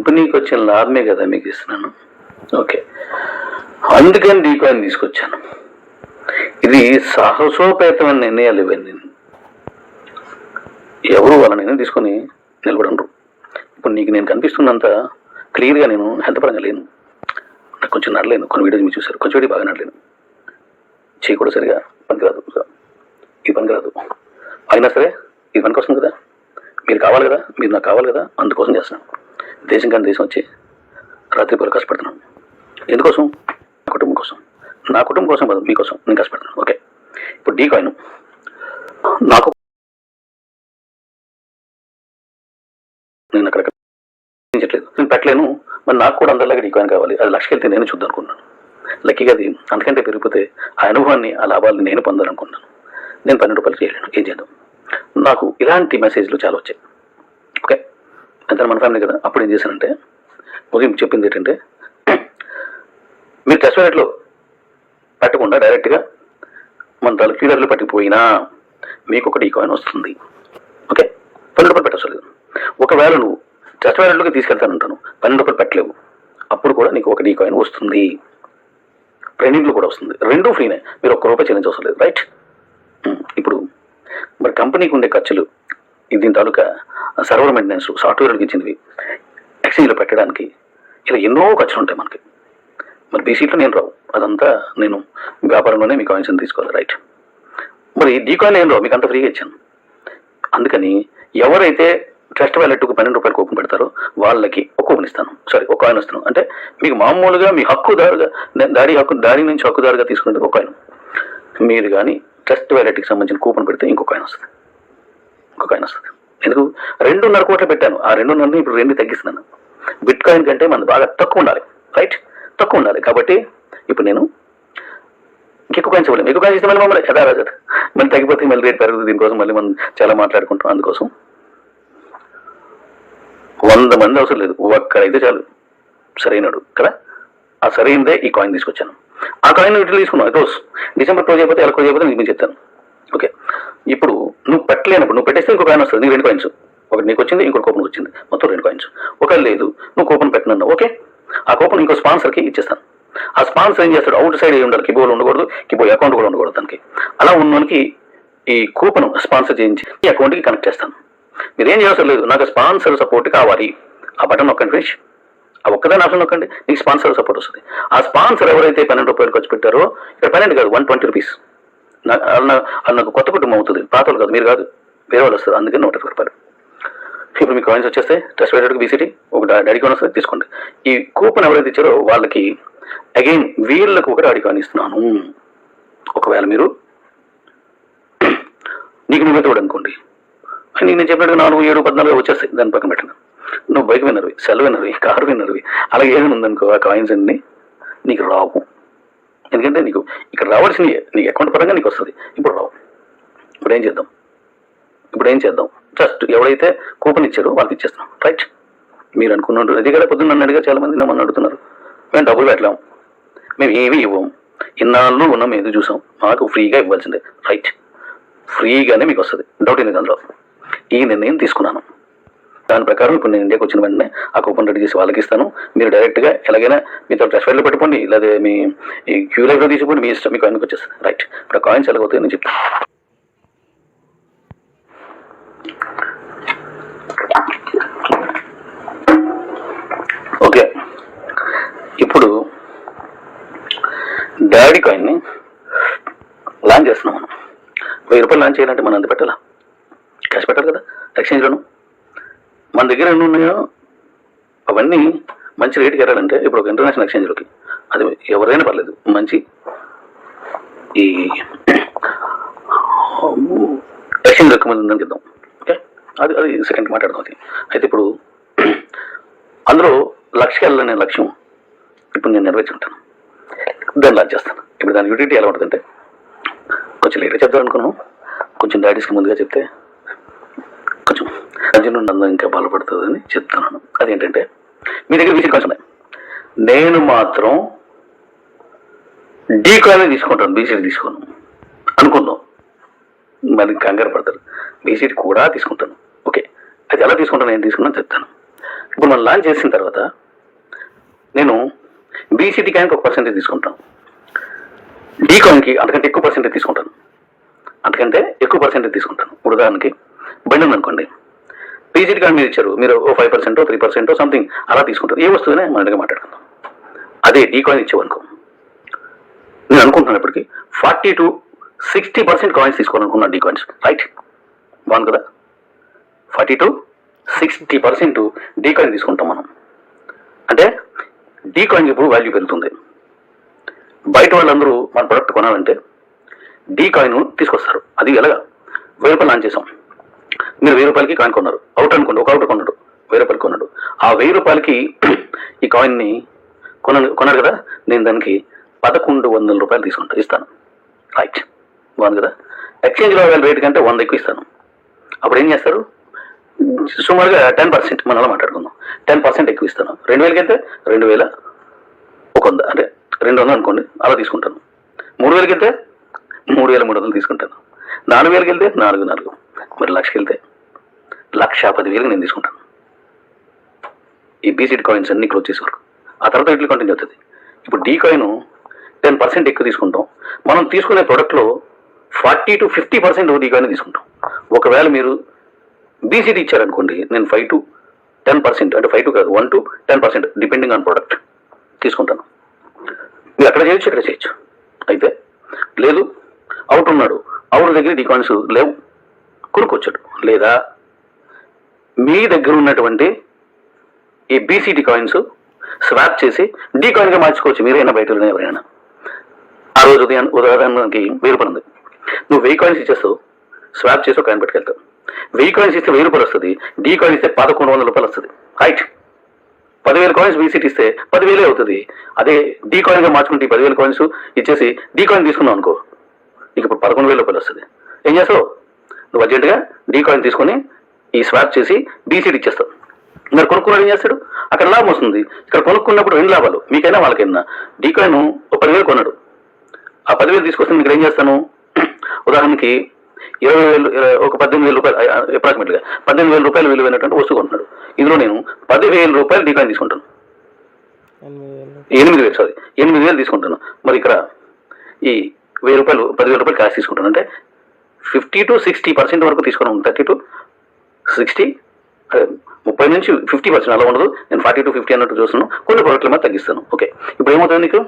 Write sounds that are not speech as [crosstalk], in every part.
కంపెనీకి వచ్చిన లాభమే కదా మీకు ఇస్తున్నాను. ఓకే. అందుకని డీకాయిన్ తీసుకొచ్చాను. ఇది సాహసోపేతమైన నిర్ణయాలు ఇవన్నీ ఎవరు వాళ్ళ నిర్ణయం తీసుకొని నిలబడరు ఇప్పుడు నీకు నేను కనిపిస్తున్నంత క్లియర్గా నేను హెల్త్ పరంగా లేను. నాకు కొంచెం నడలేను. కొన్ని వీడియోస్ మీరు చూశారు. కొంచెం వీడియో బాగా నడలేను. చేయి కూడా సరిగా పనికిరాదు. ఇది పనికిరాదు. అయినా సరే ఇది పనికి వస్తుంది కదా. మీరు కావాలి కదా. మీరు నాకు కావాలి కదా. అందుకోసం చేస్తున్నాను. దేశం కానీ దేశం వచ్చి రాత్రిపూట కష్టపడుతున్నాను. ఎందుకోసం? నా కుటుంబం కోసం. నా కుటుంబం కోసం కాదు మీకోసం నేను కష్టపడుతున్నాను. ఓకే. ఇప్పుడు డీ కాయిన్. నాకు నేను అక్కడ కనిపించట్లేదు నేను పెట్టలేను. మరి నాకు కూడా అందరిలాగా డీ కాయిన్ కావాలి. అది లక్షకెళ్తే నేను చూద్దాం అనుకున్నాను లక్కీగా అది అంతకంటే పెరిగిపోతే ఆ అనుభవాన్ని ఆ లాభాలను నేను పొందాలనుకున్నాను నేను పన్నెండు రూపాయలు చేయలేను. ఏం చేద్దాం? నాకు ఇలాంటి మెసేజ్లు చాలా వచ్చాయి. ఓకే? అంతా మన ఫ్యామిలీ కదా. అప్పుడు ఏం చేశానంటే ఉదయం చెప్పింది ఏంటంటే మీరు టెస్ట్ పెట్టకుండా డైరెక్ట్గా మన తల క్యూఆర్లో పట్టిపోయినా మీకు ఒకటి ఈ కాయిన్ వస్తుంది. ఓకే? పన్నెండు రూపాయలు పెట్టలేదు ఒకవేళ నువ్వు టెస్ట్ వ్యాలెట్లోకి తీసుకెళ్తానంటాను పన్నెండు రూపాయలు పెట్టలేవు. అప్పుడు కూడా నీకు ఒకటి ఈ కాయిన్ వస్తుంది. రెండింటిలో కూడా వస్తుంది. రెండూ ఫ్రీనే. మీరు ఒక్క రూపాయి చెల్లించవసరం అవసరం లేదు. రైట్? ఇప్పుడు మరి కంపెనీకి ఉండే ఖర్చులు దీని తాలూకా సర్వర్ మెయింటెనెన్స్ సాఫ్ట్వేర్ ఇచ్చినవి ఎక్స్చేంజ్లో పెట్టడానికి ఇలా ఎన్నో ఖర్చులు ఉంటాయి మనకి. మరి బీసీట్లో నేను రావు. అదంతా నేను వ్యాపారంలోనే మీ కాయిన్స్ తీసుకోవాలి. రైట్ మరి డీ కాయిన్ ఏం రావు? మీకు అంత ఫ్రీగా ఇచ్చాను. అందుకని ఎవరైతే ట్రస్ట్ వ్యాలెట్కు పన్నెండు రూపాయలు కూపన్ పెడతారో వాళ్ళకి ఒక కూపన్ ఇస్తాను. సారీ ఒక కాయిన్ వస్తాను. అంటే మీకు మామూలుగా మీ హక్కుదారుగా దాడి హక్కు దాడి నుంచి హక్కుదారుగా తీసుకుంటే ఒక కాయిన్ మీరు కానీ ట్రస్ట్ వ్యాలెట్కి సంబంధించిన కూపన్ పెడితే ఇంకో కాయిన్ వస్తుంది. ఇంకొక కాయిన్ వస్తుంది. ఎందుకు? రెండున్నర కోట్లు పెట్టాను. ఆ రెండున్నరని ఇప్పుడు రెండు తగ్గిస్తున్నాను. బిట్ కాయిన్ కంటే మనది బాగా తక్కువ ఉండాలి. రైట్ తక్కువ ఉండాలి. కాబట్టి ఇప్పుడు నేను ఎక్కువ కాయిన్స్ ఇవ్వలేము ఎక్కువ కాయిన్స్ ఇస్తే మళ్ళీ మమ్మల్ని యథారాజత్ మళ్ళీ తగ్గిపోతే మళ్ళీ రేట్ పెరుగుతుంది దీనికోసం మళ్ళీ మనం చాలా మాట్లాడుకుంటాం అందుకోసం వంద మంది అవసరం లేదు. ఒక్కడైతే చాలు. సరైనడు. కదా? ఆ సరైనదే ఈ కాయిన్ తీసుకొచ్చాను. ఆ కాయిన్ ఇట్లా తీసుకున్నాను దోస్ డిసెంబర్ క్లోజ్ అయిపోతే ఎలా క్లోజ్ అయిపోతే నేను చెప్తాను. నువ్వు నువ్వు పెట్టేస్తే ఇంకో ఆయన వస్తుంది నీకు రెండు కాయిన్స్ ఒకటి నీకు వచ్చింది ఇంకొక కూపన్ వచ్చింది. మొత్తం రెండు కాయిన్స్ ఒకవేళ లేదు నువ్వు కూపన్ పెట్టినన్నా ఓకే? ఆ కూపన్ ఇంకో స్పాన్సర్కి ఇచ్చేస్తాను. ఆ స్పాన్సర్ ఏం చేస్తాడు? అవుట్ సైడ్ ఉండాలి కిబోలు ఉండకూడదు కిబో అకౌంట్ కూడా ఉండకూడదు దానికి. అలా ఉన్నవానికి ఈ కూపన్ స్పాన్సర్ చేయించి ఈ అకౌంట్కి కనెక్ట్ చేస్తాను. మీరు ఏం చేయాల్సిన లేదు నాకు స్పాన్సర్ సపోర్ట్ కావాలి. ఆ బటన్ నొక్కండి ఫినిష్ ఆ ఒక్కదాని ఆప్షన్ నొక్కండి నీకు స్పాన్సర్ సపోర్ట్ వస్తుంది. ఆ స్పాన్సర్ ఎవరైతే పన్నెండు రూపాయలు ఖర్చు పెట్టారో ఇక్కడ పన్నెండు కాదు వన్ ట్వంటీ రూపీస్ నాకు కొత్త కుటుంబం అవుతుంది పాత కాదు మీరు కాదు. వేరే వాళ్ళు వస్తారు అందుకని నూట ఇరవై రూపాయలు ఇప్పుడు మీ కాయిన్స్ వచ్చేస్తే టెస్ట్ పెట్టడానికి బీసీటీ ఒక డాడీ కాయిన్ వస్తుంది తీసుకోండి. ఈ కూపన్ ఎవరైతే ఇచ్చారో వాళ్ళకి అగైన్ వీళ్ళకు ఒక డాడీ కాయిన్ ఇస్తున్నాను. ఒకవేళ మీరు నీకు నువ్వే తోడు అనుకోండి. నేను చెప్పినట్టుగా నాలుగు ఏడు పద్నాలుగు వచ్చేస్తాయి. దాని పక్కన పెట్టండి నువ్వు బైక్ విన్నర్వి సెల్ విన్నర్వి కారు విన్నర్వి అలాగే ఏదైనా ఉందనుకో ఆ కాయిన్స్ అన్ని నీకు రావు. ఎందుకంటే నీకు ఇక్కడ రావాల్సినవి నీకు అకౌంట్ పరంగా నీకు వస్తుంది. ఇప్పుడు రావు. ఇప్పుడు ఏం చేద్దాం? ఇప్పుడు ఏం చేద్దాం? జస్ట్ ఎవరైతే కూపన్ ఇచ్చారో వాళ్ళకి ఇచ్చేస్తాం రైట్ మీరు అనుకున్నట్టు అది కూడా పొద్దున్న నన్ను అడిగా చాలా మంది నమ్మని అడుగుతున్నారు. మేము డబ్బులు పెట్టలేము. మేము ఏమీ ఇవ్వం ఇన్నాళ్ళు ఉన్నాం ఏదో చూసాం? మాకు ఫ్రీగా ఇవ్వాల్సిందే. రైట్ ఫ్రీగానే మీకు వస్తుంది. డౌట్ ఏంది అందులో? ఈ నిర్ణయం తీసుకున్నాను. దాని ప్రకారం ఇప్పుడు నేను ఇండియాకి వచ్చిన వెంటనే ఆ కూపన్ రెడీ చేసి వాళ్ళకి ఇస్తాను. మీరు డైరెక్ట్గా ఎలాగైనా మీతో ట్రెస్ ఫైల్లో పెట్టుకోండి. లేదా మీ క్యూ లైఫ్లో తీసుకోండి. మీ ఇష్టం. మీకు ఆయనకు వచ్చేస్తుంది. రైట్ ఇప్పుడు కాయిన్స్ ఎలాగవుతాయి నేను చెప్తాను. ఓకే. ఇప్పుడు డాడీ కాయిన్ని లాంచ్ చేస్తున్నాం మనం. వెయ్యి రూపాయలు లాంచ్ చేయాలంటే మనం అంత పెట్టాలా? క్యాష్ పెట్టాలి కదా ఎక్స్చేంజ్లోను మన దగ్గర ఎన్ని ఉన్నాయో అవన్నీ మంచి రేటుకి వెళ్ళాలంటే ఇప్పుడు ఒక ఇంటర్నేషనల్ ఎక్స్చేంజ్లోకి అది ఎవరైనా పర్లేదు మంచి ఈ [coughs] ఎక్స్చేంజ్ రికమెండ్ ఉందని చెప్దాం. అది అది సెకండ్ మాట్లాడదాం అది. అయితే ఇప్పుడు [clears throat] అందులో లక్షకి వెళ్ళాలనే లక్ష్యం ఇప్పుడు నేను నెరవేర్చుకుంటాను దాన్ని లాంచ్ చేస్తాను. ఇప్పుడు దాని యూటిలిటీ ఎలా ఉంటుందంటే కొంచెం లేట్గా చెప్తారనుకున్నాను కొంచెం డాడీస్కి ముందుగా చెప్తే కొంచెం అర్జున్ నందం ఇంకా బలపడుతుందని చెప్తున్నాను. అదేంటంటే మీ దగ్గర విషయం కొంచెం నేను మాత్రం డీ కాయిన్ తీసుకుంటాను బీసీడీ తీసుకోను. అనుకుందాం. మరి కంగారు పడతారు. బీసీడీ కూడా తీసుకుంటాను. ఎలా తీసుకుంటాను నేను తీసుకున్నా చెప్తాను. ఇప్పుడు మనం లాంచ్ చేసిన తర్వాత నేను బీసీటీ కాయిన్కి ఒక పర్సెంటేజ్ తీసుకుంటాను. డీ కాయిన్కి అంతకంటే ఎక్కువ పర్సెంటేజ్ తీసుకుంటాను. అంతకంటే ఎక్కువ పర్సెంటేజ్ తీసుకుంటాను. ఉదాహరణకి బండి ఉందనుకోండి. పీజీటీ కాయిన్ మీరు ఇచ్చారు. మీరు ఓ ఫైవ్ పర్సెంటో త్రీ పర్సెంటో సంథింగ్ అలా తీసుకుంటారు. ఏ వస్తువునే మనగా మాట్లాడుకుందాం అదే డీ కాయిన్ ఇచ్చేవనుకో నేను అనుకుంటున్నాను ఇప్పటికి forty to sixty percent coins తీసుకోవాలనుకున్నాను D coins right బాగుంది కదా? Forty to sixty percent D coin తీసుకుంటాం మనం. అంటే డీ కాయిన్ ఇప్పుడు వాల్యూ పెరుగుతుంది. బయట వాళ్ళందరూ మన ప్రొడక్ట్ కొనాలంటే డీ కాయిన్ తీసుకొస్తారు. అది ఎలాగా? వెయ్యి రూపాయలు లాంచ్ చేసాం మీరు వెయ్యి రూపాయలకి కాయిన్ కొన్నారు. అవుట్ అనుకోండి ఒక అవుట్ కొన్నాడు. వెయ్యి రూపాయలకి కొన్నాడు. ఆ వెయ్యి రూపాయలకి ఈ కాయిన్ని కొన కొన్నాడు కదా? నేను దానికి పదకొండు వందల రూపాయలు తీసుకుంటా ఇస్తాను. రైట్ బాగుంది కదా? ఎక్స్చేంజ్లో వేల రేటు కంటే వంద ఎక్కువ ఇస్తాను. అప్పుడు ఏం చేస్తారు? సుమారుగా టెన్ పర్సెంట్ మనం అలా మాట్లాడుకుందాం. టెన్ పర్సెంట్ ఎక్కువ ఇస్తాను రెండు వేలకి అయితే రెండు వేల ఒక వంద అంటే రెండు వందలు అనుకోండి అలా తీసుకుంటాను. మూడు వేలకి వెళ్తే మూడు వేల మూడు వందలు తీసుకుంటాను. నాలుగు వేలకి వెళ్తే నాలుగు నాలుగు. మరి లక్షకి వెళ్తే లక్ష పదివేలకు నేను తీసుకుంటాను. ఈ బీసీడ్ కాయిన్స్ అన్ని క్లోజ్ చేసే వరకు ఆ తర్వాత ఇట్లా కంటిన్యూ అవుతుంది. ఇప్పుడు డీ కాయిన్ టెన్ పర్సెంట్ ఎక్కువ తీసుకుంటాం. మనం తీసుకునే ప్రోడక్ట్లో forty to fifty percent D coin తీసుకుంటాం. ఒకవేళ మీరు బీసీటీ ఇచ్చారనుకోండి నేను ఫైవ్ టు టెన్ పర్సెంట్ అంటే ఫైవ్ టు కాదు one to ten percent depending on product తీసుకుంటాను. మీరు అక్కడ చేయొచ్చు ఇక్కడ చేయొచ్చు. అయితే లేదు అవుట్ ఉన్నాడు. అవుట్ దగ్గర డీ కాయిన్స్ లేవు. కొనుక్కొచ్చాడు లేదా మీ దగ్గర ఉన్నటువంటి ఈ బీసీటీ కాయిన్స్ స్వాప్ చేసి డీ కాయిన్గా మార్చుకోవచ్చు. మీరైనా బయట ఎవరైనా. ఆ రోజు ఉదయం ఉదాహరణకి వెయ్యి పడింది. నువ్వు వెయ్యి కాయిన్స్ ఇచ్చేస్తావు స్వాప్ చేసి ఒక కాయిన్ పెట్టుకెళ్తావు. వెయ్యి కాయిన్స్ ఇస్తే వెయ్యి రూపాయలు వస్తుంది డీ కాయిన్ ఇస్తే పదకొండు వందల రూపాయలు వస్తుంది. రైట్ పదివేల కాయిన్స్ బీసీటీ ఇస్తే పదివేలే అవుతుంది. అదే డీ కాయిన్గా మార్చుకుంటే ఈ పదివేల కాయిన్స్ ఇచ్చేసి డీ కాయిన్ తీసుకున్నావు అనుకో నీకు ఇప్పుడు పదకొండు వేల రూపాయలు వస్తుంది. ఏం చేస్తావు? నువ్వు అర్జెంటుగా డీ కాయిన్ తీసుకొని ఈ స్వాప్ చేసి బీసీటీ ఇచ్చేస్తావు. మరి కొనుక్కున్నాడు ఏం చేస్తాడు? అక్కడ లాభం వస్తుంది. ఇక్కడ కొనుక్కున్నప్పుడు రెండు లాభాలు. మీకైనా వాళ్ళకైనా. డీ కాయిన్ ఒక పదివేలు కొన్నాడు. ఆ పదివేలు తీసుకొస్తే మీకు ఏం చేస్తాను? ఉదాహరణకి ఇరవై వేలు ఒక పద్దెనిమిది వేల రూపాయలు అప్రాక్సిమేట్గా పద్దెనిమిది వేల రూపాయలు విలువైనటువంటి వస్తువు కొంటున్నాడు. ఇందులో నేను పదివేల రూపాయలు డీ కాయిన్ తీసుకుంటాను ఎనిమిది వేలు సారీ ఎనిమిది వేలు తీసుకుంటాను మరి ఇక్కడ ఈ వెయ్యి రూపాయలు పదివేల రూపాయలు క్యాష్ తీసుకుంటాను అంటే ఫిఫ్టీ టు సిక్స్టీ పర్సెంట్ వరకు తీసుకున్నాను థర్టీ టు సిక్స్టీ ముప్పై నుంచి ఫిఫ్టీ పర్సెంట్ అలా ఉండదు. నేను ఫార్టీ టు ఫిఫ్టీ అన్నట్టు చూస్తున్నాను. కొన్ని ప్రోడక్ట్ల మీద తగ్గిస్తాను. ఓకే ఇప్పుడు ఏమవుతుంది నీకు?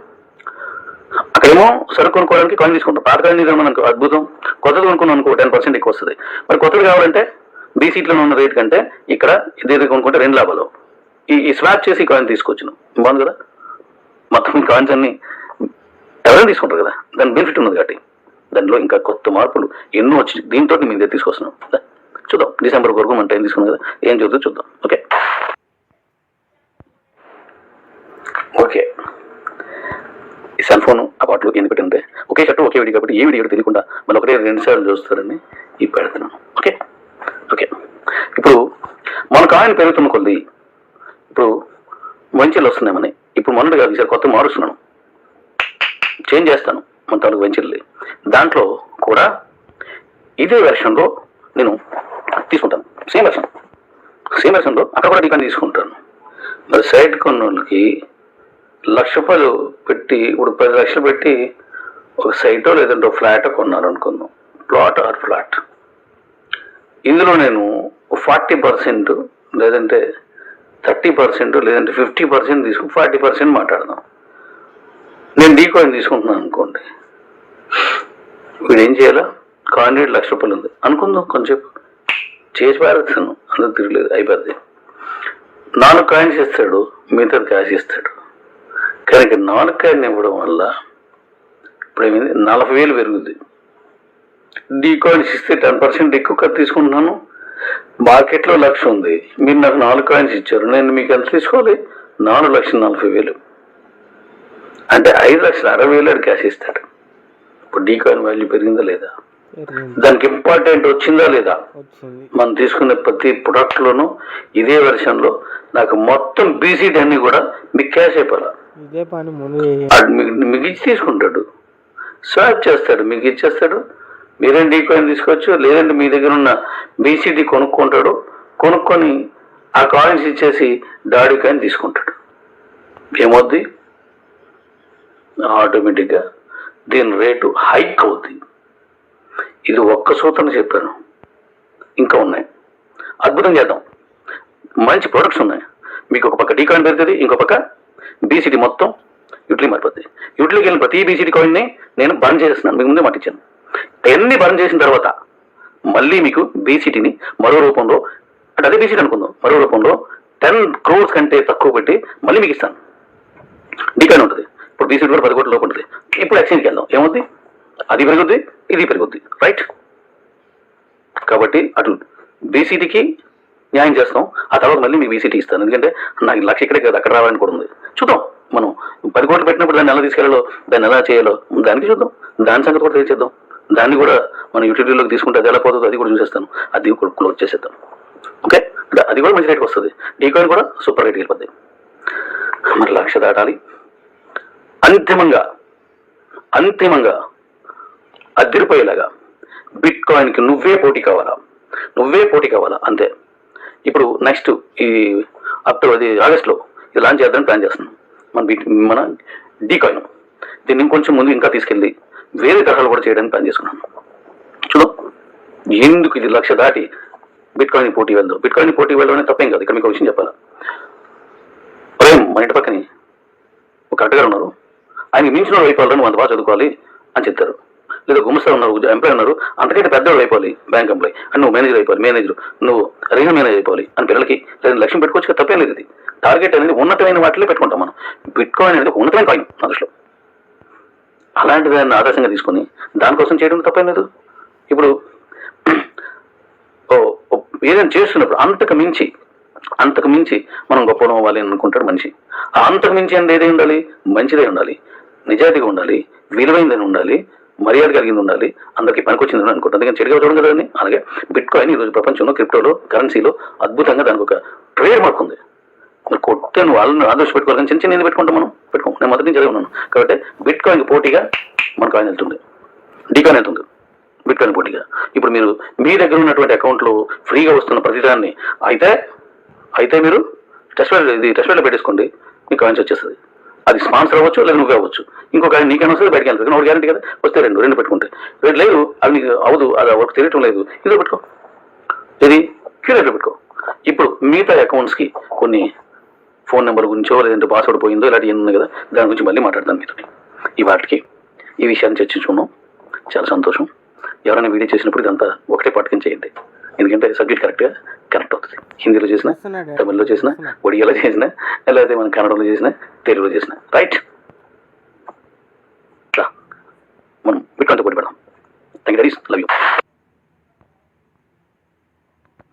అక్కడేమో సరుకు కొనుక్కోవడానికి కాయిన్ తీసుకుంటాం. పాత కాయిన్ తీసుకున్నాం అనుకో అద్భుతం. కొత్తది కొనుక్కున్నాం అనుకో టెన్ పర్సెంట్ ఎక్కువ వస్తుంది. మరి కొత్తది కావాలంటే బీ సీట్లో ఉన్న రేట్ కంటే ఇక్కడ ఇదే కొనుక్కుంటే రెండు లాభాలు. ఈ ఈ స్వాప్ చేసి కాయిన్ తీసుకొచ్చిన. బాగుంది కదా? మొత్తం కాయిన్స్ అన్ని ఎవరైనా తీసుకుంటారు కదా? దాని బెనిఫిట్ ఉన్నది కాబట్టి. దానిలో ఇంకా కొత్త మార్పులు ఎన్నో వచ్చి దీంతో మీ దగ్గర తీసుకొస్తున్నాం. చూద్దాం. డిసెంబర్ వరకు మన టైం తీసుకున్నాం కదా? ఏం చూద్దాం చూద్దాం. ఓకే. ఓకే. ఈ సెల్ ఫోన్ ఆ పాటలు ఎందుకు పెట్టింది ఒకే షర్టు ఒకే వీడియో కాబట్టి ఏ వీడియో తెలియకుండా మళ్ళీ ఒకటే రెండు సార్లు చూస్తారని ఈ పెడుతున్నాను. ఓకే? ఓకే. ఇప్పుడు మన కాయిన్ పెరుగుతున్న కొద్ది ఇప్పుడు వంచెలు వస్తున్నాయి మనకి. ఇప్పుడు మొన్నటి కాదు ఈసారి కొత్త మారుస్తున్నాను చేంజ్ చేస్తాను మన తాలూకు వెంచర్లు దాంట్లో కూడా ఇదే వెర్షన్లో నేను తీసుకుంటాను. సేమ్ వెర్షన్ సేమ్ వెర్షన్లో అక్కడ కూడా డికాన్ తీసుకుంటాను. మరి సైడ్ కొన్న వాళ్ళకి లక్ష రూపాయలు పెట్టి ఇప్పుడు పది లక్షలు పెట్టి ఒక సైటో లేదంటే ఒక ఫ్లాట్ కొన్నారు అనుకుందాం ప్లాట్ ఆర్ ఫ్లాట్ ఇందులో నేను ఫార్టీ పర్సెంట్ లేదంటే థర్టీ పర్సెంట్ లేదంటే ఫిఫ్టీ పర్సెంట్ తీసుకుని ఫార్టీ పర్సెంట్ మాట్లాడదాం. నేను డీ కాయిన్ తీసుకుంటున్నాను అనుకోండి. వీడు ఏం చేయాలా? కాండిడేట్ లక్ష రూపాయలు ఉంది. అనుకుందాం కొంచెం. చేసి పారేస్తాను. అందుకు తిరగలేదు. అయిపోద్ది. నాలుగు కాయిన్స్ ఇస్తాడు. మిగతా క్యాష్ ఇస్తాడు. కానీ ఇక్కడ నాలుగు కాయిన్ ఇవ్వడం వల్ల ఇప్పుడు ఏమైంది నలభై వేలు పెరుగుద్ది. డీ కాయిన్స్ ఇస్తే టెన్ పర్సెంట్ ఎక్కువ తీసుకుంటున్నాను. మార్కెట్లో లక్ష ఉంది. మీరు నాకు నాలుగు కాయిన్స్ ఇచ్చారు. నేను మీకు ఎంత తీసుకోవాలి? నాలుగు లక్షల నలభై వేలు. అంటే ఐదు లక్షల అరవై వేలు ఆడు క్యాష్ ఇస్తాడు. ఇప్పుడు డీ కాయిన్ వాల్యూ పెరిగిందా లేదా? దానికి ఇంపార్టెంట్ వచ్చిందా లేదా? మనం తీసుకునే ప్రతి ప్రొడక్ట్లోనూ ఇదే వెర్షన్లో నాకు మొత్తం బీసీటీ అన్ని కూడా మీకు క్యాష్ అయిపోవాలి? ఇదే పని ముందు మీకు ఇచ్చి తీసుకుంటాడు. స్వాప్ చేస్తాడు మీకు ఇచ్చేస్తాడు. మీరేం డీ కాయిన్ తీసుకోవచ్చు? లేదంటే మీ దగ్గర ఉన్న బీసీడీ కొనుక్కుంటాడు. కొనుక్కొని ఆ కాయిన్స్ ఇచ్చేసి డాడీ కాయిన్ తీసుకుంటాడు. ఏమవుద్ది? ఆటోమేటిక్గా దీని రేటు హైక్ అవుద్ది. ఇది ఒక్క సూత్రం చెప్పాను. ఇంకా ఉన్నాయి. అద్భుతం చేద్దాం. మంచి ప్రొడక్ట్స్ ఉన్నాయి. మీకు ఒక పక్క డీ కాయిన్ పెరుగుతుంది ఇంకో పక్క బీసీడీ మొత్తం యూటిలీ మారిపోద్ది. యూటిలీకి వెళ్ళిన ప్రతి బీసీడీ కాయిన్ని నేను బర్న్ చేస్తున్నాను మీకు ముందే మట్టించాను ఎన్ని బర్న్ చేసిన తర్వాత మళ్ళీ మీకు బీసీటీని మరో రూపంలో అంటే అదే బీసీటీ అనుకుందాం. మరో రూపంలో టెన్ క్రోర్స్ కంటే తక్కువ పెట్టి మళ్ళీ మీకు ఇస్తాను. డీ ఉంటుంది. ఇప్పుడు బీసీటీ కూడా పది కోట్ల లోపు ఉంటుంది. ఇప్పుడు ఎక్స్చేంజ్కి వెళ్దాం. ఏమవుద్ది? అది పెరుగుద్ది ఇది పెరుగుద్ది. రైట్ కాబట్టి అటు బీసీటీకి న్యాయం చేస్తాం. ఆ తర్వాత మళ్ళీ మీకు వీసీటీ ఇస్తాను. ఎందుకంటే నాకు లక్ష ఇక్కడే కదా అక్కడ రావాలని కూడా ఉంది. చూద్దాం. మనం పది కోట్లు పెట్టినప్పుడు దాన్ని ఎలా తీసుకెళ్ళాలో దాన్ని ఎలా చేయాలో దానికి చూద్దాం. దాని సంగతి కూడా తెలియచేద్దాం దాన్ని కూడా మనం యూటిలిటీలోకి తీసుకుంటే అది ఎలా పోతుందో అది కూడా చూసేస్తాను. అది కూడా క్లోజ్ చేసేద్దాం. ఓకే అంటే అది కూడా మంచి రేట్కి వస్తుంది. ఈ కాయిన్ కూడా సూపర్ రేట్కి వెళ్ళిపోద్ది. మరి లక్ష దాటాలి. అంతిమంగా అంతిమంగా అదిరిపోయేలాగా బిట్ కాయిన్కి నువ్వే పోటీ కావాలా? నువ్వే పోటీ కావాలా? అంతే. ఇప్పుడు నెక్స్ట్ ఈ అక్టోబర్ అది ఆగస్ట్లో ఇది లాంచ్ చేద్దామని ప్లాన్ చేస్తున్నాం. మన మన డీ కాయిన్ దీన్ని ఇంకొంచెం ముందు ఇంకా తీసుకెళ్ళి వేరే తరహాలు కూడా చేయడానికి ప్లాన్ చేసుకున్నాం. చూడు ఎందుకు ఇది లక్ష దాటి బిట్ కాయిన్ పోటీ వెళ్దాం? బిట్ కాయిన్ పోటీ వెళ్ళడం తప్పేం కాదు. ఇక్కడ మీకు విషయం చెప్పాలి? ప్రేమ్ మన ఇంటి పక్కని ఒక అట్టగారు ఉన్నారు. ఆయన మించిన వైపు వాళ్ళని వంద బాగా చదువుకోవాలి అని చెప్తారు. లేదా గుమస్తా ఉన్నారు ఎంప్లాయ్ ఉన్నారు అంతకంటే పెద్దవాళ్ళు అయిపోవాలి బ్యాంక్ ఎంప్లాయ్. అని నువ్వు మేనేజర్ అయిపోవాలి మేనేజర్. నువ్వు రీజనల్ మేనేజర్ అయిపోవాలి అని పిల్లలకి లేదా లక్ష్యం పెట్టుకోవచ్చు కదా, తప్పేం లేదు ఇది. టార్గెట్ అనేది ఉన్నతమైన వాటిలో పెట్టుకుంటాం మనం. బిట్కాయిన్ అనేది ఒక ఉన్నతమైన కాయిన్ నా దృష్టిలో. అలాంటి దాన్ని ఆదర్శంగా తీసుకొని దానికోసం చేయడం తప్పేం లేదు. ఇప్పుడు ఓ ఏదైనా చేస్తున్నప్పుడు అంతకు మించి అంతకు మించి మనం గొప్పడం అవ్వాలి అని అనుకుంటాడు మనిషి. ఆ అంతకు మించి అనేది ఏదై ఉండాలి? మంచిదే ఉండాలి. నిజాయితీగా ఉండాలి. విలువైందని ఉండాలి. మర్యాద కలిగింది ఉండాలి. అందరికీ పనికొచ్చింది అని అనుకుంటాను అందుకని చెడుగా చూడండి కదండి అలాగే బిట్ కాయిన్ ఈరోజు ప్రపంచంలో క్రిప్టోలో కరెన్సీలో అద్భుతంగా దానికి ఒక ట్రేడ్ మార్క్ ఉంది. కొట్టే నువ్వు వాళ్ళని ఆదర్శ పెట్టుకోవాలి చిన్న చిన్న పెట్టుకుంటాం మనం? పెట్టుకోం నేను మొదటి నుంచి చదివి ఉన్నాను. కాబట్టి బిట్ కాయిన్ పోటీగా మన కాయిన్ వెళ్తుంది. డీ కాయిన్ వెళ్తుంది. బిట్ కాయిన్ పోటీగా. ఇప్పుడు మీరు మీ దగ్గర ఉన్నటువంటి అకౌంట్లో ఫ్రీగా వస్తున్న ప్రతిదాన్ని అయితే అయితే మీరు టెస్ట్ ఇది టెస్ట్ పెట్టేసుకోండి. మీకు కాయిన్స్ వచ్చేస్తుంది. అది స్పాన్సర్ అవ్వచ్చు లేదా నువ్వు అవ్వచ్చు. ఇంకొక ఆయన నీకైనా వస్తుంది బయటకు వెళ్తుంది ఒకటి గ్యారంటీ కదా? వస్తే రెండు రెండు పెట్టుకుంటే. రెండు లేదు అది నీకు అవదు అది వర్క్ తెలియటం లేదు. ఇదో పెట్టుకో. ఇది క్యూరేట్లో పెట్టుకో. ఇప్పుడు మిగతా అకౌంట్స్కి కొన్ని ఫోన్ నెంబర్ గురించో లేదంటే పాస్వర్డ్ పోయిందో ఇలాంటివి ఉన్నాయి కదా? దాని గురించి మళ్ళీ మాట్లాడతాను మీతో. ఈ వాటికి ఈ విషయాన్ని చర్చించుకున్నాం. చాలా సంతోషం. ఎవరైనా వీడియో చేసినప్పుడు ఇదంతా ఒకటే పాటకం చేయండి. ఎందుకంటే సబ్జెక్ట్ కరెక్ట్గా కరెక్ట్ అవుతుంది. హిందీలో చేసిన. తమిళ్ళో చేసిన ఒడియాలో చేసిన లేకపోతే మన కన్నడలో చేసిన తెలుగులో చేసిన. రైట్? మనం బిట్కాయిన్తో పోటీ పెడదాం. Thank you love you.